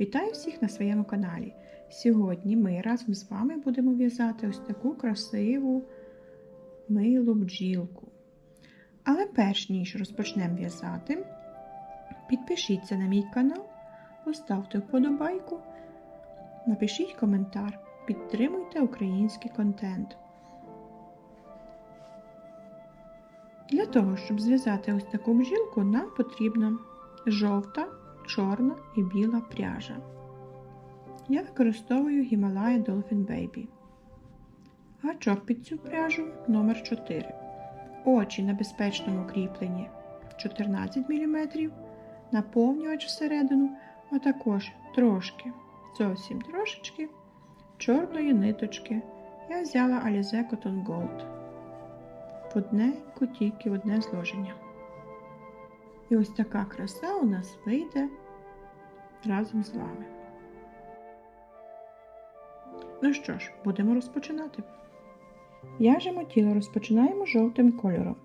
Вітаю всіх на своєму каналі. Сьогодні ми разом з вами будемо в'язати ось таку красиву милу бджілку. Але перш ніж розпочнемо в'язати, підпишіться на мій канал, поставте вподобайку, напишіть коментар, підтримуйте український контент. Для того, щоб зв'язати ось таку бджілку, нам потрібна жовта, чорна і біла пряжа. Я використовую Himalaya Dolphin Baby. Гачок під цю пряжу номер 4 Очі на безпечному кріпленні 14 мм, наповнювач всередину, а також трошки, зовсім трошечки чорної ниточки. Я взяла Alize Cotton Gold в одне в одне зложення. І ось така краса у нас вийде разом з вами. Ну що ж, будемо розпочинати. В'яжемо тіло, розпочинаємо жовтим кольором.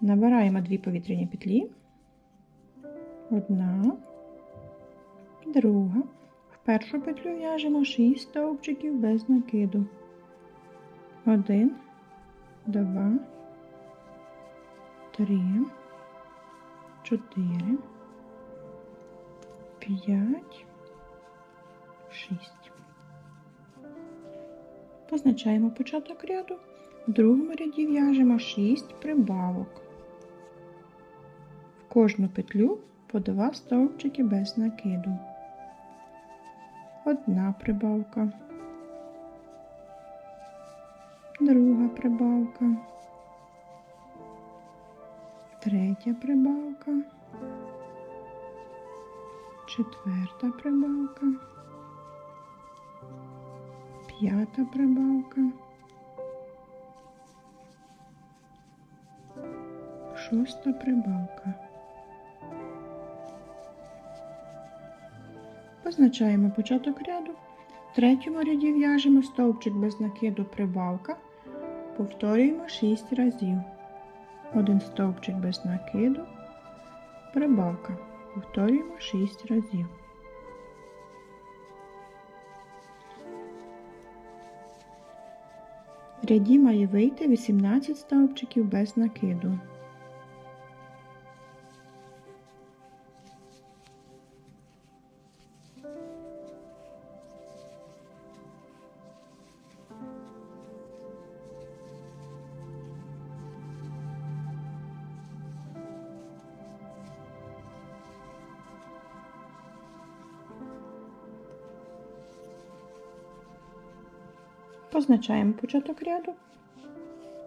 Набираємо дві повітряні петлі. Одна, друга. В першу петлю в'яжемо 6 стовпчиків без накиду. Один, два, три, чотири, п'ять, шість. Позначаємо початок ряду. В другому ряді в'яжемо 6 прибавок. В кожну петлю по 2 стовпчики без накиду. Одна прибавка. Друга прибавка. Третя прибавка. Четверта прибавка п'ята прибавка, шоста прибавка. Позначаємо початок ряду. В третьому ряді в'яжемо стовпчик без накиду прибавка, повторюємо 6 разів. Один стовпчик без накиду, прибавка. Повторюємо 6 разів. В ряді має вийти 18 стовпчиків без накиду. Позначаємо початок ряду.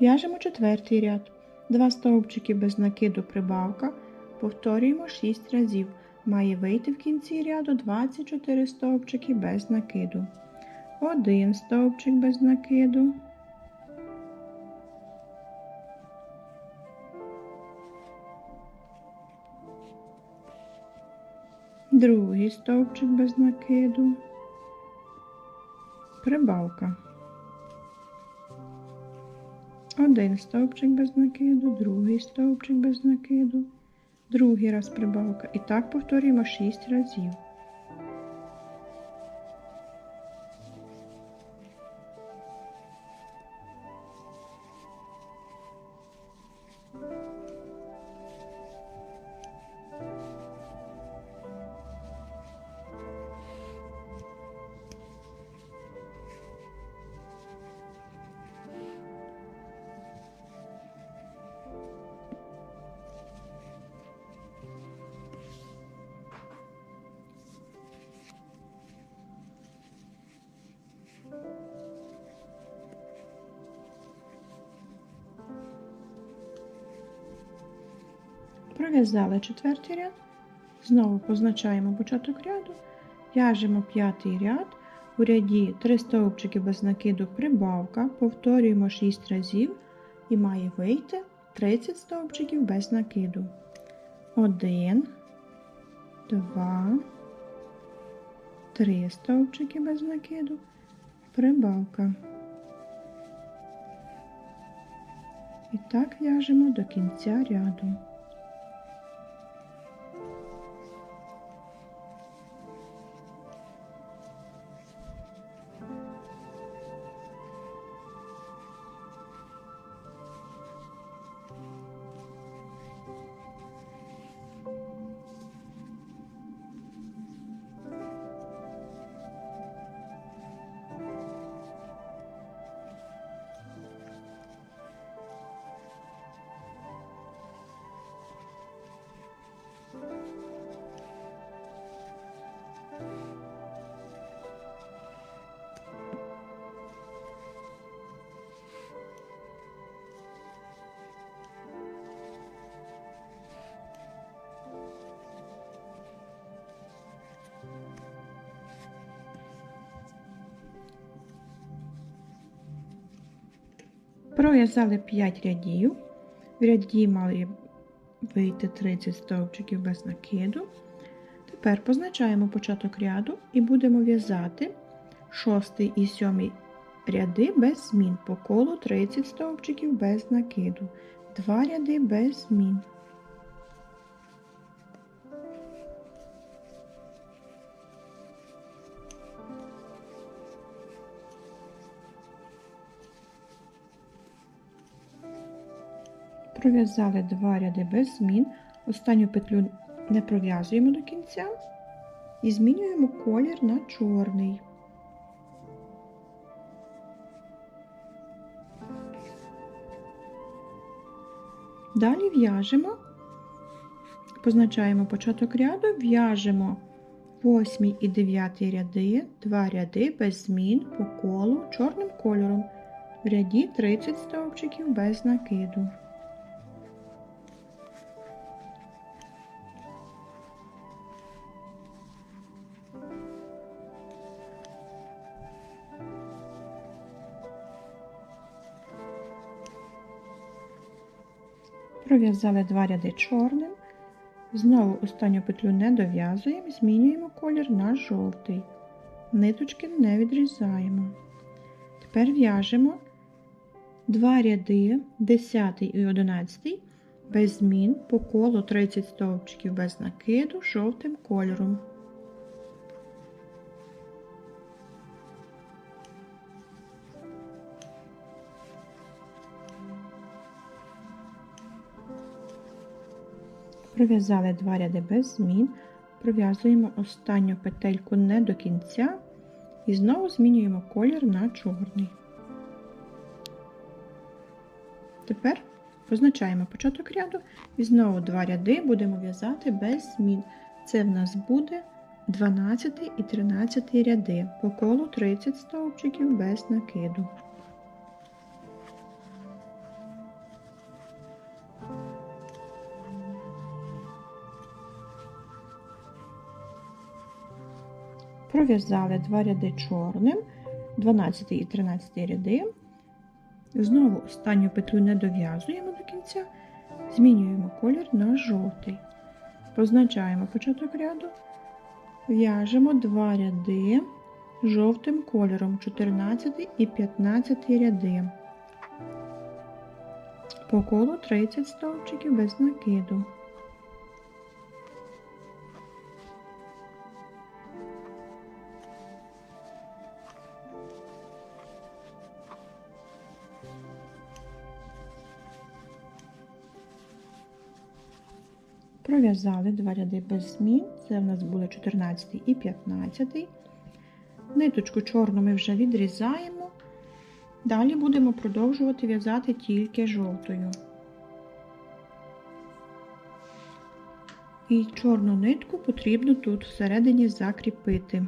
В'яжемо четвертий ряд. Два стовпчики без накиду прибавка. Повторюємо 6 разів. Має вийти в кінці ряду 24 стовпчики без накиду. Один стовпчик без накиду. Другий стовпчик без накиду. Прибавка. Один стовпчик без накиду, другий стовпчик без накиду, другий раз прибавка. І так повторюємо 6 разів. Пров'язали четвертий ряд, знову позначаємо початок ряду, в'яжемо п'ятий ряд, у ряді 3 стовпчики без накиду прибавка, повторюємо 6 разів і має вийти 30 стовпчиків без накиду. 1, 2, 3 стовпчики без накиду, прибавка. І так в'яжемо до кінця ряду. Пров'язали 5 рядів. В ряді мали вийти 30 стовпчиків без накиду. Тепер позначаємо початок ряду і будемо в'язати 6 і 7 ряди без змін. По колу 30 стовпчиків без накиду. 2 ряди без змін. Пров'язали два ряди без змін. Останню петлю не пров'язуємо до кінця і змінюємо колір на чорний. Далі в'яжемо, позначаємо початок ряду, в'яжемо 8 і 9 ряди, 2 ряди без змін по колу чорним кольором. В ряді 30 стовпчиків без накиду. Пров'язали два ряди чорним, знову останню петлю не дов'язуємо, змінюємо колір на жовтий. Ниточки не відрізаємо. Тепер в'яжемо два ряди, 10 і 11 без змін по колу 30 стовпчиків без накиду жовтим кольором. Пров'язали два ряди без змін, пров'язуємо останню петельку не до кінця і знову змінюємо колір на чорний. Тепер позначаємо початок ряду і знову два ряди будемо в'язати без змін. Це в нас буде 12 і 13 ряди, по колу 30 стовпчиків без накиду. Пров'язали два ряди чорним, 12 і 13 ряди. Знову останню петлю не дов'язуємо до кінця, змінюємо колір на жовтий. Позначаємо початок ряду, в'яжемо два ряди жовтим кольором 14 і 15 ряди. По колу 30 стовпчиків без накиду. Пров'язали два ряди без змін, це в нас були 14 і 15. Ниточку чорну ми вже відрізаємо. Далі будемо продовжувати в'язати тільки жовтою. І чорну нитку потрібно тут всередині закріпити.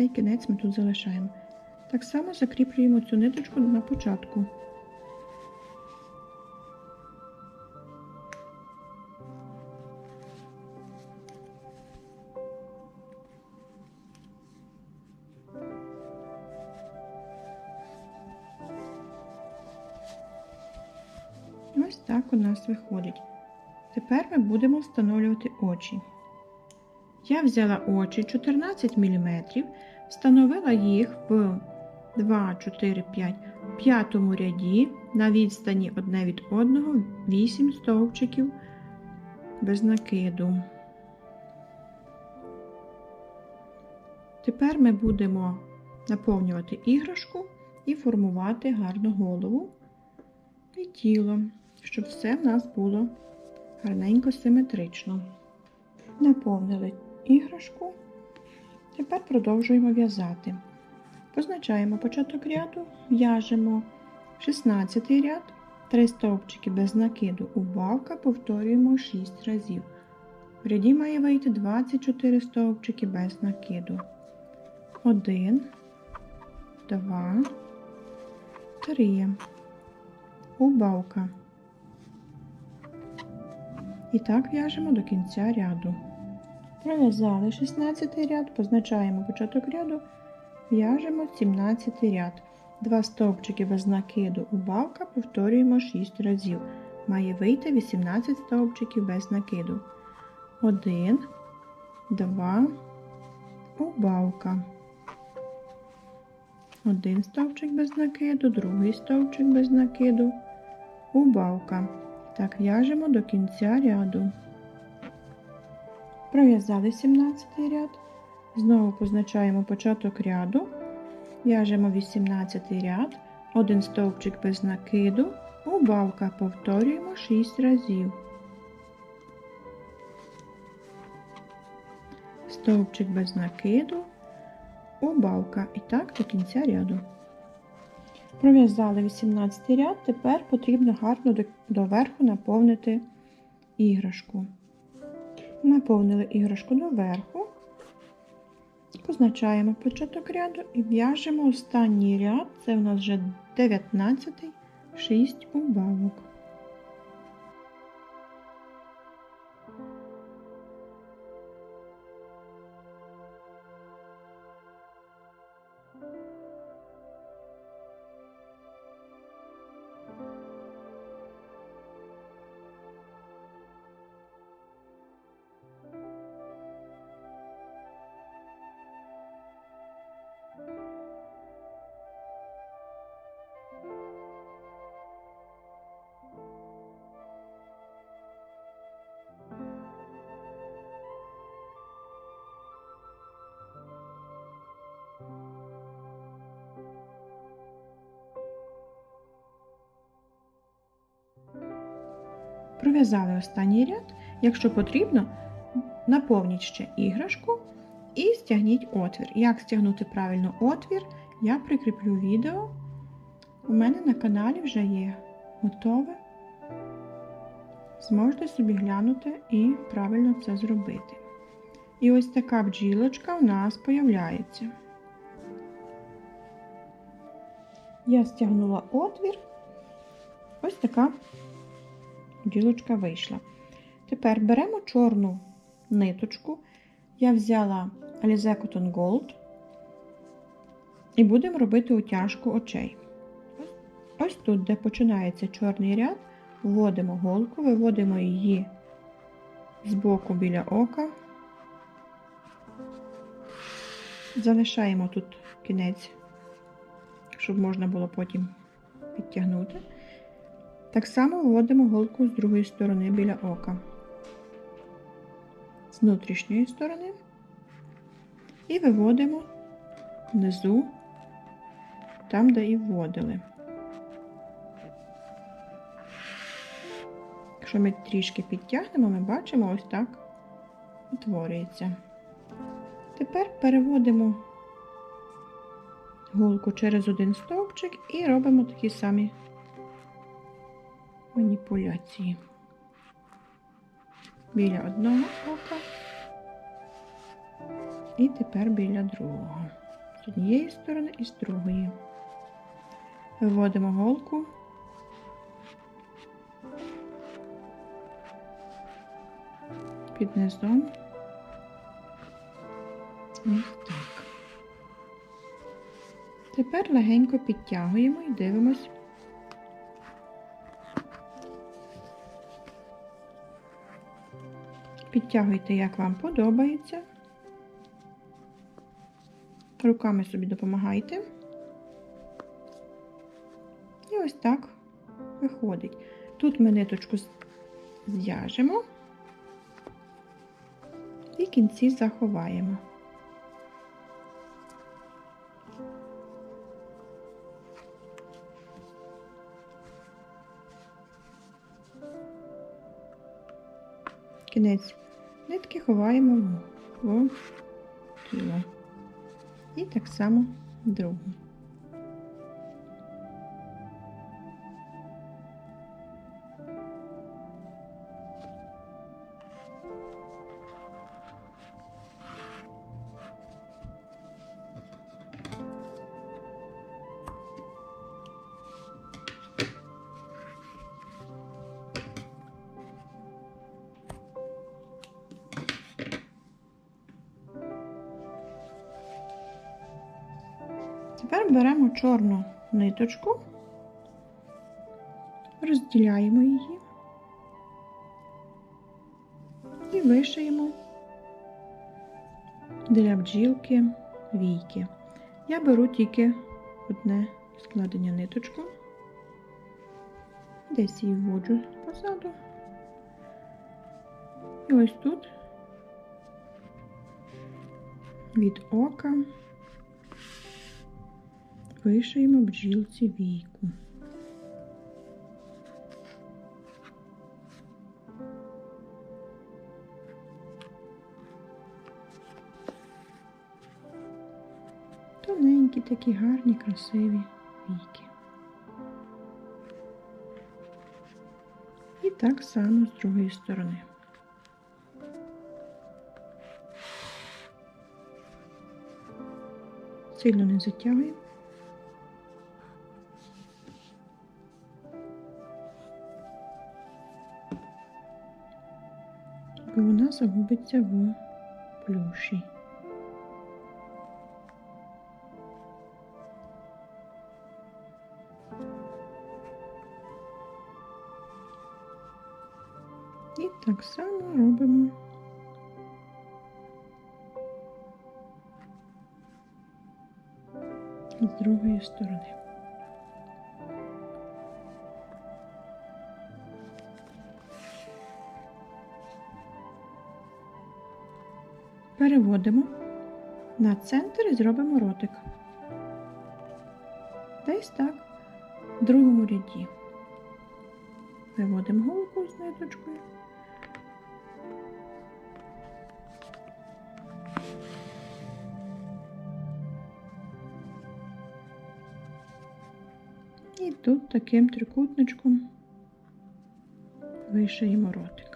Цей кінець ми тут залишаємо. Так само закріплюємо цю ниточку на початку. Ось так у нас виходить. Тепер ми будемо встановлювати очі. Я взяла очі 14 мм, встановила їх в 2, 4, 5, п'ятому ряді на відстані одне від одного 8 стовпчиків без накиду. Тепер ми будемо наповнювати іграшку і формувати гарну голову і тіло, щоб все в нас було гарненько симетрично. Наповнили іграшку. Тепер продовжуємо в'язати. Позначаємо початок ряду, в'яжемо 16 ряд, 3 стовпчики без накиду убавка, повторюємо 6 разів. В ряді має вийти 24 стовпчики без накиду. 1, 2, 3. Убавка. І так в'яжемо до кінця ряду. Пров'язали 16 ряд, позначаємо початок ряду, в'яжемо 17 ряд. Два стовпчики без накиду убавка повторюємо 6 разів. Має вийти 18 стовпчиків без накиду. 1, 2, убавка. Один стовпчик без накиду, другий стовпчик без накиду, убавка. Так в'яжемо до кінця ряду. Пров'язали 17 ряд. Знову позначаємо початок ряду. В'яжемо 18 ряд, один стовпчик без накиду, убавка повторюємо 6 разів. Стовпчик без накиду, убавка. І так до кінця ряду. Пров'язали 18 ряд, тепер потрібно гарно доверху наповнити іграшку. Наповнили іграшку доверху, позначаємо початок ряду і в'яжемо останній ряд, це у нас вже 19 6 убавок. Пров'язали останній ряд, якщо потрібно, наповніть ще іграшку і стягніть отвір. Як стягнути правильно отвір, я прикріплю відео. У мене на каналі вже є готове. Зможете собі глянути і правильно це зробити. І ось така бджілочка у нас появляється. Я стягнула отвір. Ось така бджілочка вийшла. Тепер беремо чорну ниточку. Я взяла Alize Cotton Gold і будемо робити утяжку очей. Ось тут, де починається чорний ряд, вводимо голку, виводимо її з боку біля ока, залишаємо тут кінець, щоб можна було потім підтягнути. Так само вводимо голку з другої сторони біля ока, з внутрішньої сторони і виводимо внизу, там, де і вводили. Якщо ми трішки підтягнемо, ми бачимо, ось так утворюється. Тепер переводимо голку через один стовпчик і робимо такі самі маніпуляції. Біля одного ока і тепер біля другого. З однієї сторони і з другої. Виводимо голку. Під низом. Ось так. Тепер легенько підтягуємо і дивимось. Підтягуйте, як вам подобається. Руками собі допомагайте. І ось так виходить. Тут ми ниточку зв'яжемо і кінці заховаємо. Кінець нитки ховаємо в тіло. І так само другу. Тепер беремо чорну ниточку, розділяємо її і вишиємо для бджілки війки. Я беру тільки одне складення ниточку, десь її вводжу позаду. І ось тут від ока вишиємо бджілці війку. Тоненькі такі гарні, красиві війки. І так само з другої сторони. Сильно не затягуємо. Вона загубиться в плюші. І так само робимо з другої сторони. Переводимо на центр і зробимо ротик. Десь так, в другому ряді. Виводимо голку з ниточкою. І тут таким трикутничком вишиємо ротик.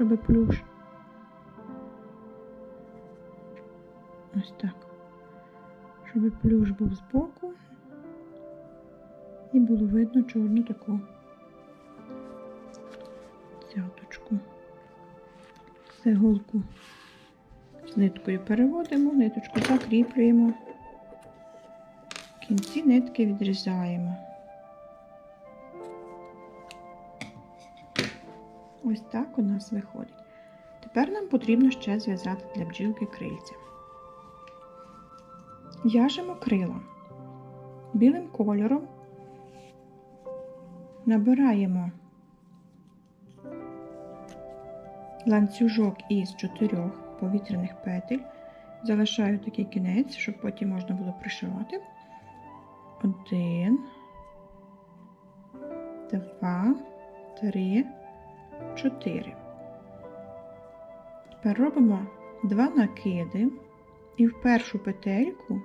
Щоб плюш. Ось так. Щоб плюш був збоку і було видно чорну таку цяточку. Все голку з ниткою переводимо, ниточку закріплюємо, в кінці нитки відрізаємо. Ось так у нас виходить. Тепер нам потрібно ще зв'язати для бджілки крильця. В'яжемо крила білим кольором, набираємо ланцюжок із чотирьох повітряних петель. Залишаю такий кінець, щоб потім можна було пришивати. Один, два, три, чотири. Тепер робимо два накиди і в першу петельку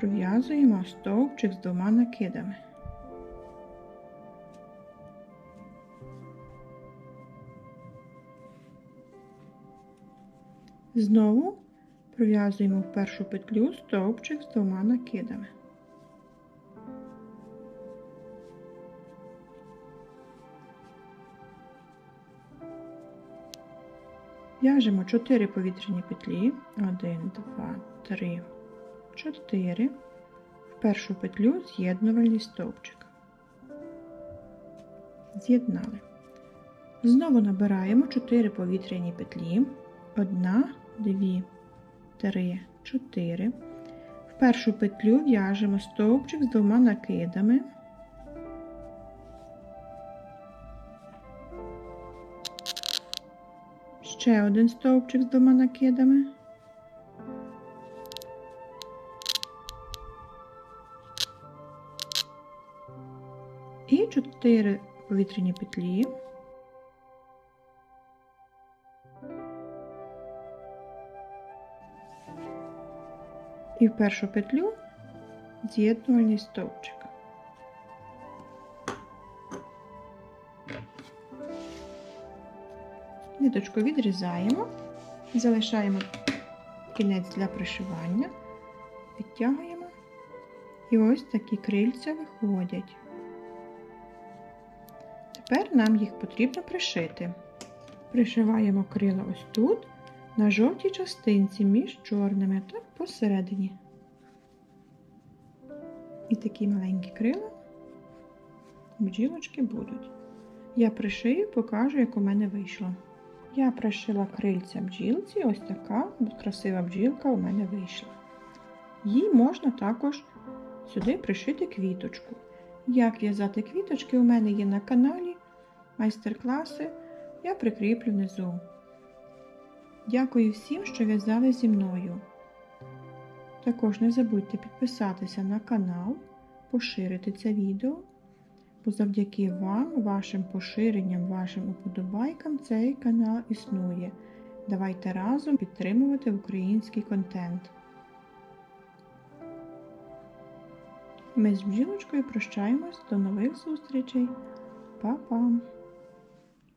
пров'язуємо стовпчик з двома накидами. Знову пров'язуємо в першу петлю стовпчик з двома накидами. В'яжемо 4 повітряні петлі. 1, 2, 3, 4. В першу петлю з'єднувальний стовпчик. З'єднали. Знову набираємо 4 повітряні петлі. 1, 2, 3, 4. В першу петлю в'яжемо стовпчик з двома накидами. Ще один стовпчик з двома накидами. І 4 повітряні петлі. І в першу петлю з'єднувальний стовпчик. Ниточку відрізаємо, залишаємо кінець для пришивання, відтягуємо. І ось такі крильця виходять. Тепер нам їх потрібно пришити. Пришиваємо крила ось тут, на жовтій частинці між чорними, так посередині. І такі маленькі крила бджілочки будуть. Я пришию, покажу, як у мене вийшло. Я пришила крильця бджілці, ось така красива бджілка у мене вийшла. Їй можна також сюди пришити квіточку. Як в'язати квіточки у мене є на каналі майстер-класи, я прикріплю внизу. Дякую всім, що в'язали зі мною. Також не забудьте підписатися на канал, поширити це відео, завдяки вам, вашим поширенням, вашим уподобайкам цей канал існує. Давайте разом підтримувати український контент. Ми з бджілочкою прощаємось до нових зустрічей. Па-па!